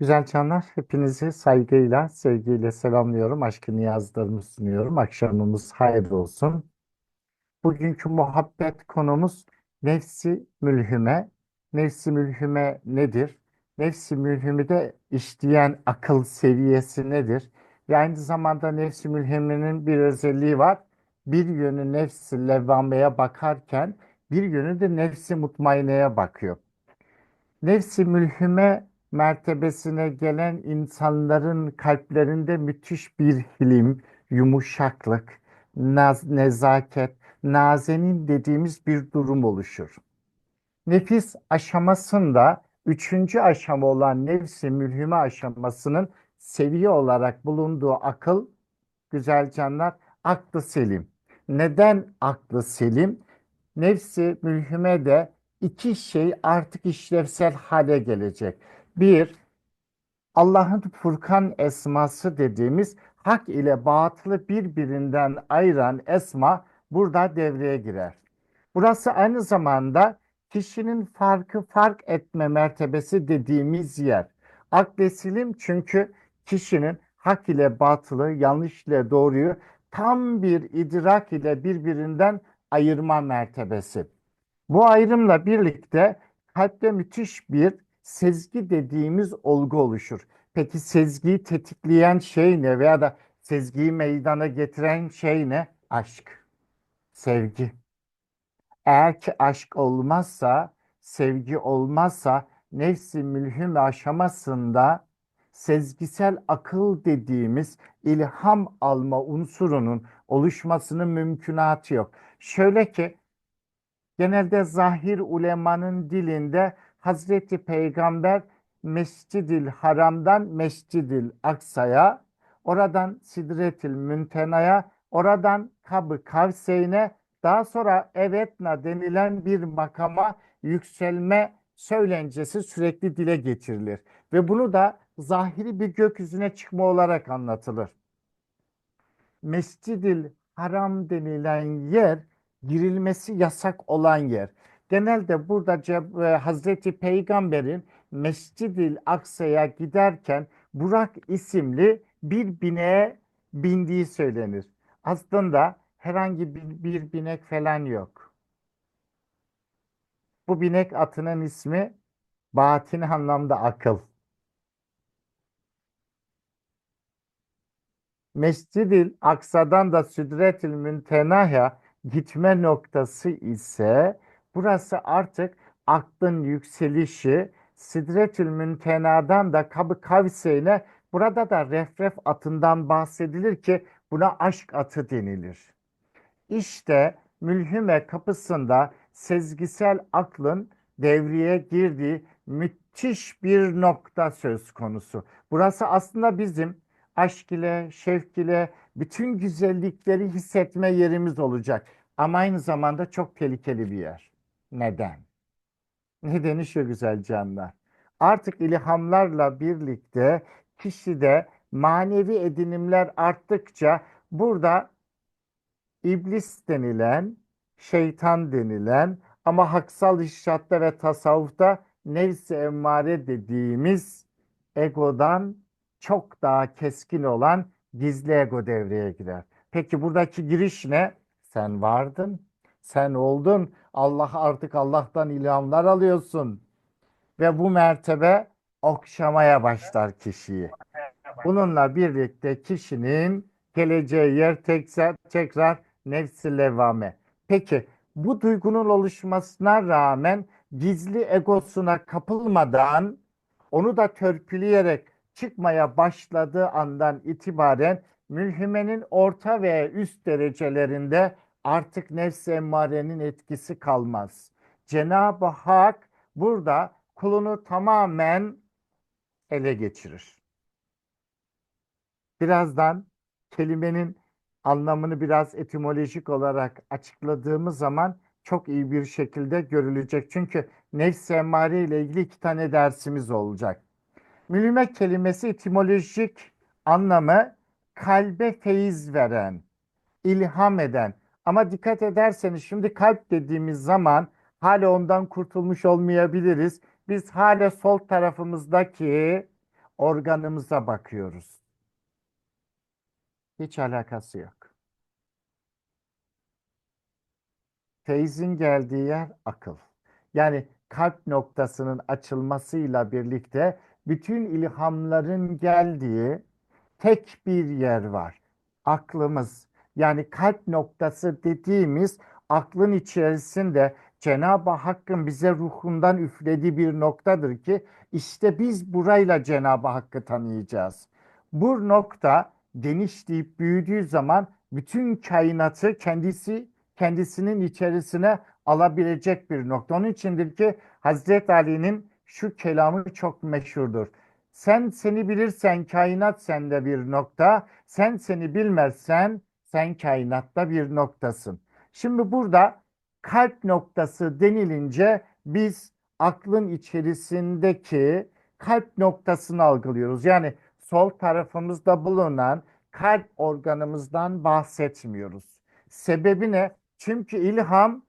Güzel canlar, hepinizi saygıyla, sevgiyle selamlıyorum. Aşkı niyazlarımı sunuyorum. Akşamımız hayır olsun. Bugünkü muhabbet konumuz nefsi mülhime. Nefsi mülhime nedir? Nefsi mülhimide işleyen akıl seviyesi nedir? Ve aynı zamanda nefsi mülhimenin bir özelliği var. Bir yönü nefsi levvameye bakarken bir yönü de nefsi mutmaineye bakıyor. Nefsi mülhime mertebesine gelen insanların kalplerinde müthiş bir hilim, yumuşaklık, naz, nezaket, nazenin dediğimiz bir durum oluşur. Nefis aşamasında üçüncü aşama olan nefsi mülhime aşamasının seviye olarak bulunduğu akıl, güzel canlar, aklı selim. Neden aklı selim? Nefsi mülhime de iki şey artık işlevsel hale gelecek. Bir, Allah'ın Furkan esması dediğimiz hak ile batılı birbirinden ayıran esma burada devreye girer. Burası aynı zamanda kişinin farkı fark etme mertebesi dediğimiz yer. Akdesilim çünkü kişinin hak ile batılı, yanlış ile doğruyu tam bir idrak ile birbirinden ayırma mertebesi. Bu ayrımla birlikte kalpte müthiş bir sezgi dediğimiz olgu oluşur. Peki sezgiyi tetikleyen şey ne veya da sezgiyi meydana getiren şey ne? Aşk, sevgi. Eğer ki aşk olmazsa, sevgi olmazsa nefsi mülhüm aşamasında sezgisel akıl dediğimiz ilham alma unsurunun oluşmasının mümkünatı yok. Şöyle ki genelde zahir ulemanın dilinde Hazreti Peygamber Mescid-i Haram'dan Mescid-i Aksa'ya, oradan Sidretil Müntena'ya, oradan Kab-ı Kavseyn'e, daha sonra Evetna denilen bir makama yükselme söylencesi sürekli dile getirilir. Ve bunu da zahiri bir gökyüzüne çıkma olarak anlatılır. Mescid-i Haram denilen yer girilmesi yasak olan yer. Genelde burada Ceb- e, Hazreti Peygamber'in Mescid-i Aksa'ya giderken Burak isimli bir bineğe bindiği söylenir. Aslında herhangi bir, binek falan yok. Bu binek atının ismi batin anlamda akıl. Mescid-i Aksa'dan da Müntenah'a gitme noktası ise burası artık aklın yükselişi. Sidretül Müntena'dan da Kab-ı Kavseyn'e burada da Refref atından bahsedilir ki buna aşk atı denilir. İşte mülhime kapısında sezgisel aklın devreye girdiği müthiş bir nokta söz konusu. Burası aslında bizim aşk ile, şevk ile bütün güzellikleri hissetme yerimiz olacak. Ama aynı zamanda çok tehlikeli bir yer. Neden? Nedeni şu güzel canlar. Artık ilhamlarla birlikte kişide manevi edinimler arttıkça burada iblis denilen, şeytan denilen ama haksal işatta ve tasavvufta nefs-i emmare dediğimiz egodan çok daha keskin olan gizli ego devreye girer. Peki buradaki giriş ne? Sen vardın, sen oldun. Allah artık Allah'tan ilhamlar alıyorsun. Ve bu mertebe okşamaya başlar kişiyi. Bununla birlikte kişinin geleceği yer tekrar, tekrar nefsi levvame. Peki bu duygunun oluşmasına rağmen gizli egosuna kapılmadan onu da törpüleyerek çıkmaya başladığı andan itibaren mülhimenin orta ve üst derecelerinde artık nefs-i emmarenin etkisi kalmaz. Cenab-ı Hak burada kulunu tamamen ele geçirir. Birazdan kelimenin anlamını biraz etimolojik olarak açıkladığımız zaman çok iyi bir şekilde görülecek. Çünkü nefs-i emmare ile ilgili iki tane dersimiz olacak. Mülime kelimesi etimolojik anlamı kalbe feyiz veren, ilham eden. Ama dikkat ederseniz şimdi kalp dediğimiz zaman hala ondan kurtulmuş olmayabiliriz. Biz hala sol tarafımızdaki organımıza bakıyoruz. Hiç alakası yok. Feyzin geldiği yer akıl. Yani kalp noktasının açılmasıyla birlikte bütün ilhamların geldiği tek bir yer var. Aklımız. Yani kalp noktası dediğimiz aklın içerisinde Cenab-ı Hakk'ın bize ruhundan üflediği bir noktadır ki işte biz burayla Cenab-ı Hakk'ı tanıyacağız. Bu nokta genişleyip büyüdüğü zaman bütün kainatı kendisi kendisinin içerisine alabilecek bir nokta. Onun içindir ki Hazreti Ali'nin şu kelamı çok meşhurdur. Sen seni bilirsen kainat sende bir nokta, sen seni bilmezsen sen kainatta bir noktasın. Şimdi burada kalp noktası denilince biz aklın içerisindeki kalp noktasını algılıyoruz. Yani sol tarafımızda bulunan kalp organımızdan bahsetmiyoruz. Sebebi ne? Çünkü ilham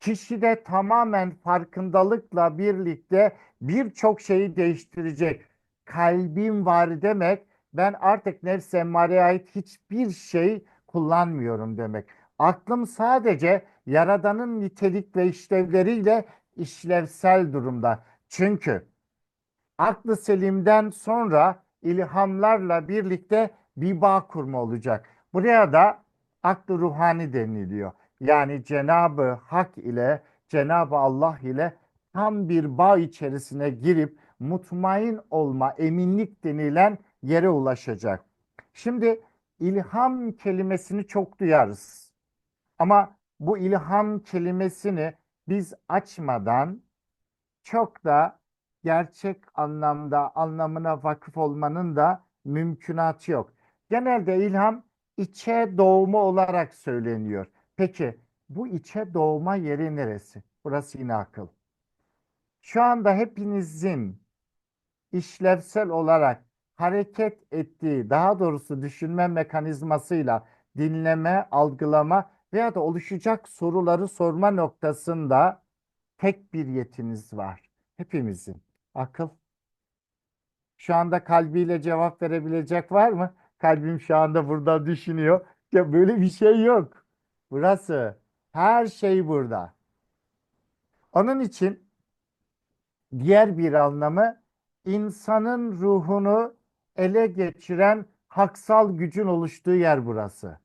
kişide tamamen farkındalıkla birlikte birçok şeyi değiştirecek. Kalbim var demek ben artık nefse emmareye ait hiçbir şey kullanmıyorum demek. Aklım sadece Yaradan'ın nitelik ve işlevleriyle işlevsel durumda. Çünkü aklı selimden sonra ilhamlarla birlikte bir bağ kurma olacak. Buraya da aklı ruhani deniliyor. Yani Cenabı Hak ile Cenabı Allah ile tam bir bağ içerisine girip mutmain olma, eminlik denilen yere ulaşacak. Şimdi ilham kelimesini çok duyarız. Ama bu ilham kelimesini biz açmadan çok da gerçek anlamda anlamına vakıf olmanın da mümkünatı yok. Genelde ilham içe doğumu olarak söyleniyor. Peki bu içe doğma yeri neresi? Burası yine akıl. Şu anda hepinizin işlevsel olarak hareket ettiği, daha doğrusu düşünme mekanizmasıyla dinleme, algılama veya da oluşacak soruları sorma noktasında tek bir yetiniz var. Hepimizin. Akıl. Şu anda kalbiyle cevap verebilecek var mı? Kalbim şu anda burada düşünüyor. Ya böyle bir şey yok. Burası. Her şey burada. Onun için diğer bir anlamı insanın ruhunu ele geçiren haksal gücün oluştuğu yer burası.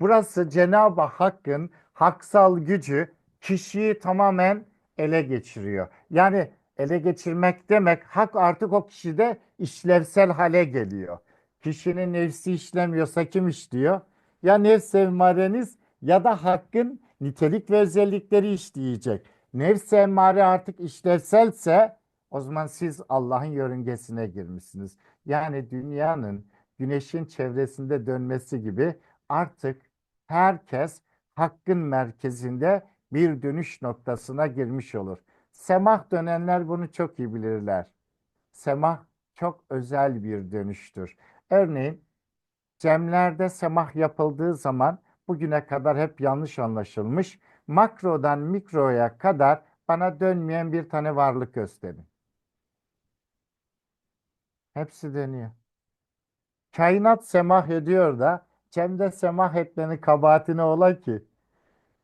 Burası Cenab-ı Hakk'ın haksal gücü kişiyi tamamen ele geçiriyor. Yani ele geçirmek demek hak artık o kişide işlevsel hale geliyor. Kişinin nefsi işlemiyorsa kim işliyor? Ya nefs emmareniz ya da hakkın nitelik ve özellikleri işleyecek. Nefs emmare artık işlevselse o zaman siz Allah'ın yörüngesine girmişsiniz. Yani dünyanın güneşin çevresinde dönmesi gibi artık herkes hakkın merkezinde bir dönüş noktasına girmiş olur. Semah dönenler bunu çok iyi bilirler. Semah çok özel bir dönüştür. Örneğin cemlerde semah yapıldığı zaman bugüne kadar hep yanlış anlaşılmış. Makrodan mikroya kadar bana dönmeyen bir tane varlık gösterin. Hepsi deniyor. Kainat semah ediyor da cemde semah etmenin kabahatine ola ki.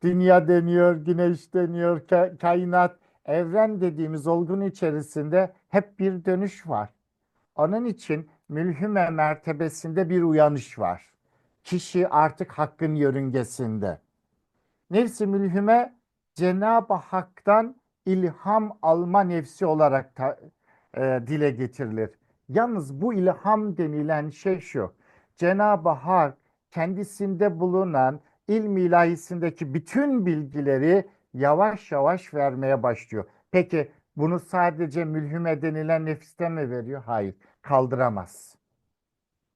Dünya deniyor, güneş deniyor, ka- kainat, evren dediğimiz olgun içerisinde hep bir dönüş var. Onun için mülhüme mertebesinde bir uyanış var. Kişi artık hakkın yörüngesinde. Nefsi mülhüme Cenab-ı Hak'tan ilham alma nefsi olarak e, dile getirilir. Yalnız bu ilham denilen şey şu. Cenab-ı Hak kendisinde bulunan ilmi ilahisindeki bütün bilgileri yavaş yavaş vermeye başlıyor. Peki bunu sadece mülhüme denilen nefiste mi veriyor? Hayır, kaldıramaz.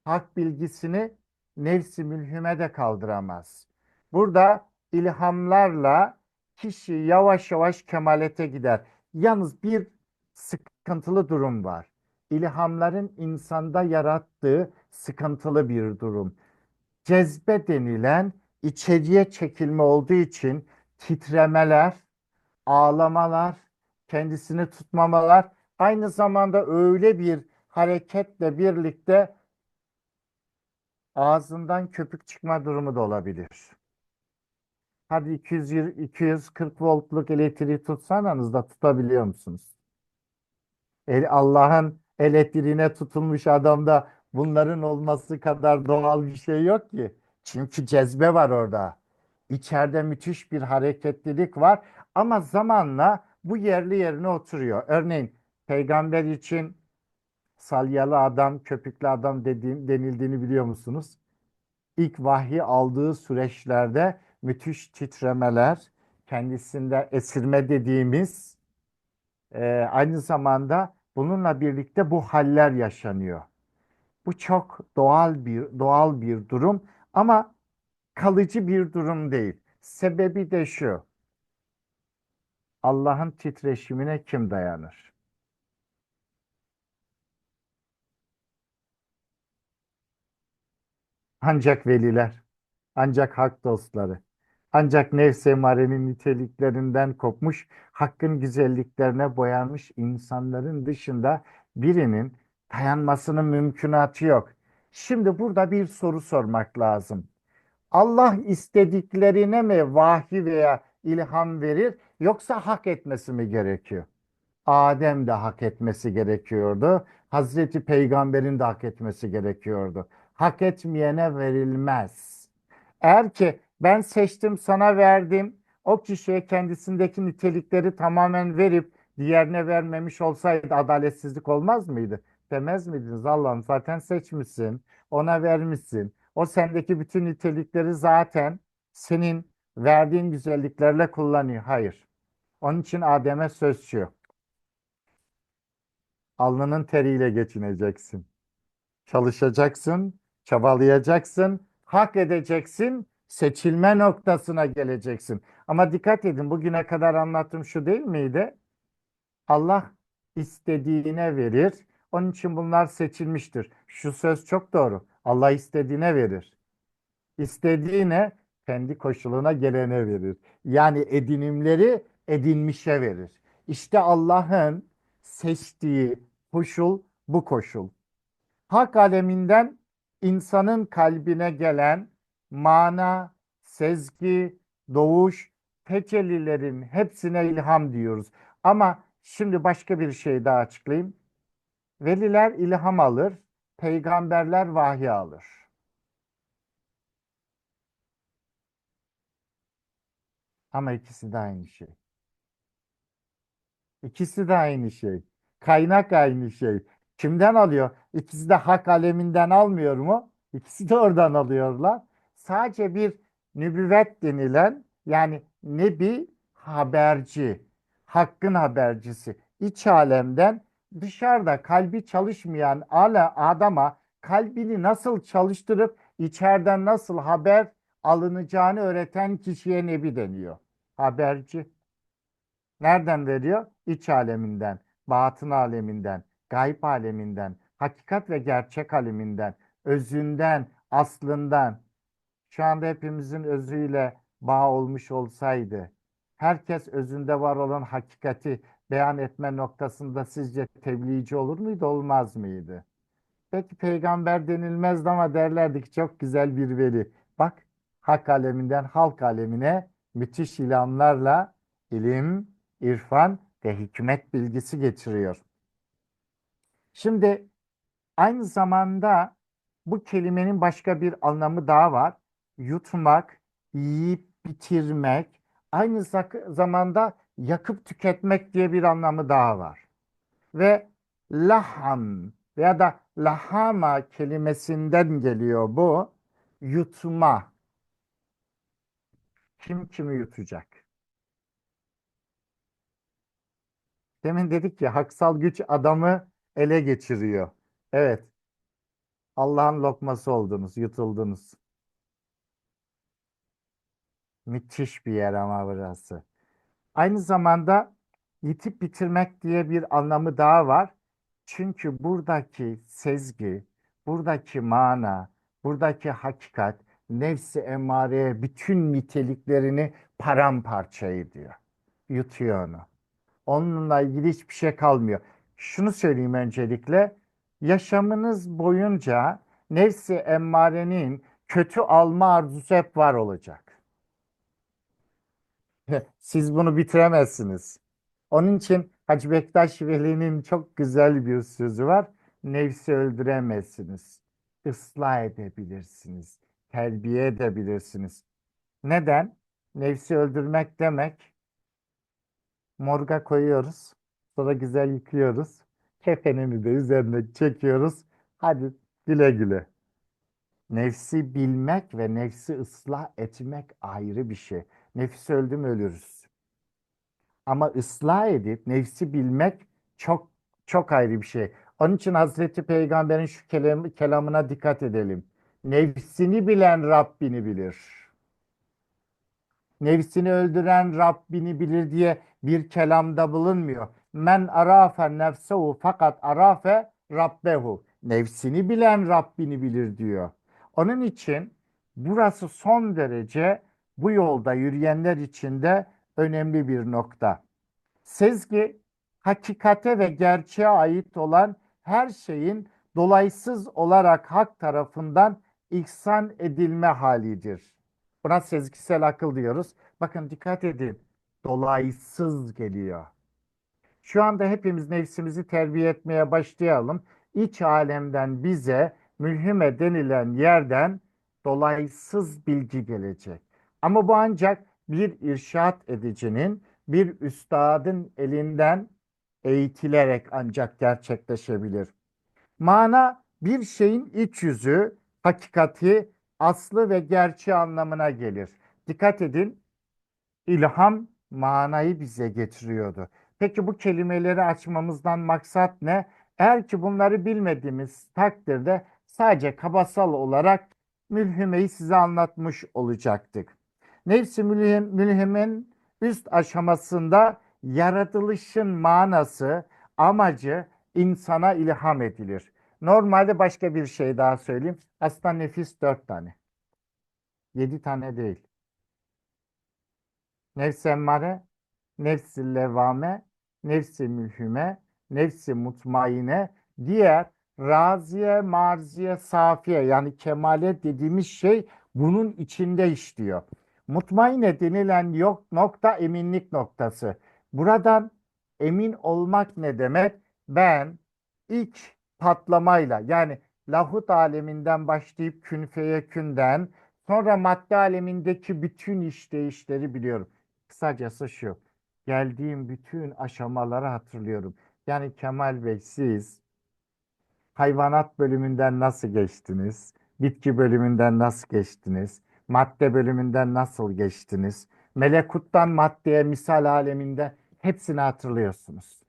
Hak bilgisini nefsi mülhüme de kaldıramaz. Burada ilhamlarla kişi yavaş yavaş kemalete gider. Yalnız bir sıkıntılı durum var. İlhamların insanda yarattığı sıkıntılı bir durum. Cezbe denilen içeriye çekilme olduğu için titremeler, ağlamalar, kendisini tutmamalar, aynı zamanda öyle bir hareketle birlikte ağzından köpük çıkma durumu da olabilir. Hadi 220 240 voltluk elektriği tutsanız da tutabiliyor musunuz? Allah'ın elektriğine tutulmuş adamda bunların olması kadar doğal bir şey yok ki. Çünkü cezbe var orada. İçeride müthiş bir hareketlilik var ama zamanla bu yerli yerine oturuyor. Örneğin peygamber için salyalı adam, köpüklü adam dediğim, denildiğini biliyor musunuz? İlk vahyi aldığı süreçlerde müthiş titremeler, kendisinde esirme dediğimiz e, aynı zamanda bununla birlikte bu haller yaşanıyor. Bu çok doğal bir doğal bir durum ama kalıcı bir durum değil. Sebebi de şu. Allah'ın titreşimine kim dayanır? Ancak veliler, ancak hak dostları, ancak nefs emarenin niteliklerinden kopmuş, hakkın güzelliklerine boyanmış insanların dışında birinin dayanmasının mümkünatı yok. Şimdi burada bir soru sormak lazım. Allah istediklerine mi vahiy veya ilham verir yoksa hak etmesi mi gerekiyor? Adem de hak etmesi gerekiyordu. Hazreti Peygamber'in de hak etmesi gerekiyordu. Hak etmeyene verilmez. Eğer ki ben seçtim sana verdim, o kişiye kendisindeki nitelikleri tamamen verip diğerine vermemiş olsaydı adaletsizlik olmaz mıydı? Demez miydiniz? Allah'ım zaten seçmişsin, ona vermişsin. O sendeki bütün nitelikleri zaten senin verdiğin güzelliklerle kullanıyor. Hayır. Onun için Adem'e söz şu. Alnının teriyle geçineceksin. Çalışacaksın, çabalayacaksın, hak edeceksin, seçilme noktasına geleceksin. Ama dikkat edin bugüne kadar anlattığım şu değil miydi? Allah istediğine verir. Onun için bunlar seçilmiştir. Şu söz çok doğru. Allah istediğine verir. İstediğine kendi koşuluna gelene verir. Yani edinimleri edinmişe verir. İşte Allah'ın seçtiği koşul bu koşul. Hak aleminden insanın kalbine gelen mana, sezgi, doğuş, tecellilerin hepsine ilham diyoruz. Ama şimdi başka bir şey daha açıklayayım. Veliler ilham alır, peygamberler vahiy alır. Ama ikisi de aynı şey. İkisi de aynı şey. Kaynak aynı şey. Kimden alıyor? İkisi de hak aleminden almıyor mu? İkisi de oradan alıyorlar. Sadece bir nübüvvet denilen yani nebi haberci, hakkın habercisi. iç alemden dışarıda kalbi çalışmayan ala adama kalbini nasıl çalıştırıp içeriden nasıl haber alınacağını öğreten kişiye nebi deniyor. Haberci. Nereden veriyor? İç aleminden, batın aleminden, gayb aleminden, hakikat ve gerçek aleminden, özünden, aslından. Şu anda hepimizin özüyle bağ olmuş olsaydı, herkes özünde var olan hakikati beyan etme noktasında sizce tebliğci olur muydu, olmaz mıydı? Peki peygamber denilmezdi ama derlerdi ki çok güzel bir veli. Bak hak aleminden halk alemine müthiş ilamlarla ilim, irfan ve hikmet bilgisi getiriyor. Şimdi aynı zamanda bu kelimenin başka bir anlamı daha var. Yutmak, yiyip bitirmek, aynı zamanda yakıp tüketmek diye bir anlamı daha var. Ve laham veya da lahama kelimesinden geliyor bu. Yutma. Kim kimi yutacak? Demin dedik ki haksal güç adamı ele geçiriyor. Evet. Allah'ın lokması oldunuz, yutuldunuz. Müthiş bir yer ama burası. Aynı zamanda yitip bitirmek diye bir anlamı daha var. Çünkü buradaki sezgi, buradaki mana, buradaki hakikat nefsi emareye bütün niteliklerini paramparça ediyor. Yutuyor onu. Onunla ilgili hiçbir şey kalmıyor. Şunu söyleyeyim öncelikle. yaşamınız boyunca nefsi emmarenin kötü alma arzusu hep var olacak. Siz bunu bitiremezsiniz. Onun için Hacı Bektaş Veli'nin çok güzel bir sözü var. Nefsi öldüremezsiniz. Islah edebilirsiniz. Terbiye edebilirsiniz. Neden? Nefsi öldürmek demek morga koyuyoruz. Sonra güzel yıkıyoruz. Kefenini de üzerine çekiyoruz. Hadi güle güle. Nefsi bilmek ve nefsi ıslah etmek ayrı bir şey. Nefis öldü mü ölürüz. Ama ıslah edip nefsi bilmek çok çok ayrı bir şey. Onun için Hazreti Peygamber'in şu kelam, kelamına dikkat edelim. Nefsini bilen Rabbini bilir. Nefsini öldüren Rabbini bilir diye bir kelamda bulunmuyor. Men arafe nefsehu fakat arafe rabbehu. Nefsini bilen Rabbini bilir diyor. Onun için burası son derece bu yolda yürüyenler için de önemli bir nokta. Sezgi hakikate ve gerçeğe ait olan her şeyin dolaysız olarak hak tarafından ihsan edilme halidir. Buna sezgisel akıl diyoruz. Bakın dikkat edin. Dolaysız geliyor. Şu anda hepimiz nefsimizi terbiye etmeye başlayalım. İç alemden bize mülhime denilen yerden dolaysız bilgi gelecek. Ama bu ancak bir irşat edicinin, bir üstadın elinden eğitilerek ancak gerçekleşebilir. Mana bir şeyin iç yüzü, hakikati, aslı ve gerçeği anlamına gelir. Dikkat edin, ilham manayı bize getiriyordu. Peki bu kelimeleri açmamızdan maksat ne? Eğer ki bunları bilmediğimiz takdirde sadece kabasal olarak mülhimeyi size anlatmış olacaktık. Nefsi mülhim, mülhimin üst aşamasında yaratılışın manası, amacı insana ilham edilir. Normalde başka bir şey daha söyleyeyim. Aslında nefis dört tane. Yedi tane değil. Nefs-i emmare, nefs-i levvame, nefs-i mülhime, nefs-i mutmaine, diğer raziye, marziye, safiye yani kemale dediğimiz şey bunun içinde işliyor. Mutmaine denilen yok nokta eminlik noktası. Buradan emin olmak ne demek? Ben ilk patlamayla yani lahut aleminden başlayıp künfeye künden sonra madde alemindeki bütün işleyişleri biliyorum. Kısacası şu. Geldiğim bütün aşamaları hatırlıyorum. Yani Kemal Bey siz hayvanat bölümünden nasıl geçtiniz? Bitki bölümünden nasıl geçtiniz? Madde bölümünden nasıl geçtiniz? Melekuttan maddeye misal aleminde hepsini hatırlıyorsunuz.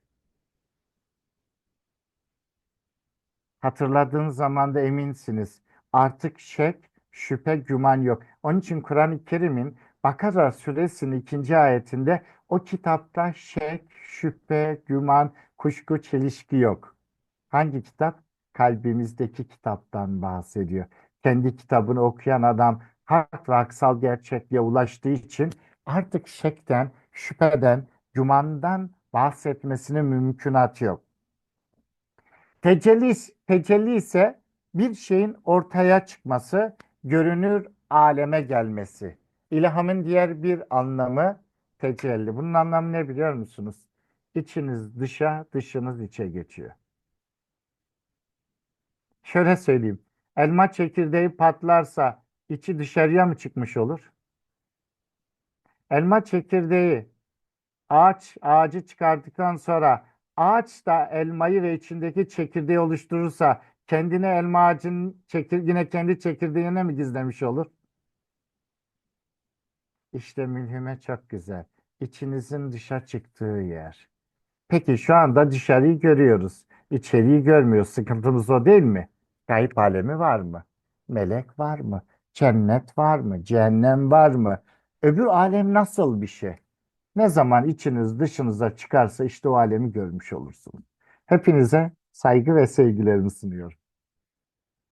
Hatırladığınız zaman da eminsiniz. Artık şek, şüphe, güman yok. Onun için Kur'an-ı Kerim'in Bakara suresinin ikinci ayetinde o kitapta şek, şüphe, güman, kuşku, çelişki yok. Hangi kitap? Kalbimizdeki kitaptan bahsediyor. Kendi kitabını okuyan adam hak ve haksal gerçekliğe ulaştığı için artık şekten, şüpheden, gümandan bahsetmesinin mümkünatı yok. Tecelli, tecelli ise bir şeyin ortaya çıkması, görünür aleme gelmesi. İlhamın diğer bir anlamı tecelli. Bunun anlamı ne biliyor musunuz? İçiniz dışa, dışınız içe geçiyor. Şöyle söyleyeyim. Elma çekirdeği patlarsa içi dışarıya mı çıkmış olur? Elma çekirdeği ağaç ağacı çıkardıktan sonra ağaç da elmayı ve içindeki çekirdeği oluşturursa kendine elma ağacının çekir, yine kendi çekirdeğine mi gizlemiş olur? İşte mülhime çok güzel. İçinizin dışa çıktığı yer. Peki şu anda dışarıyı görüyoruz. İçeriği görmüyoruz. Sıkıntımız o değil mi? Kayıp alemi var mı? Melek var mı? Cennet var mı? Cehennem var mı? Öbür alem nasıl bir şey? Ne zaman içiniz dışınıza çıkarsa işte o alemi görmüş olursunuz. Hepinize saygı ve sevgilerimi sunuyorum.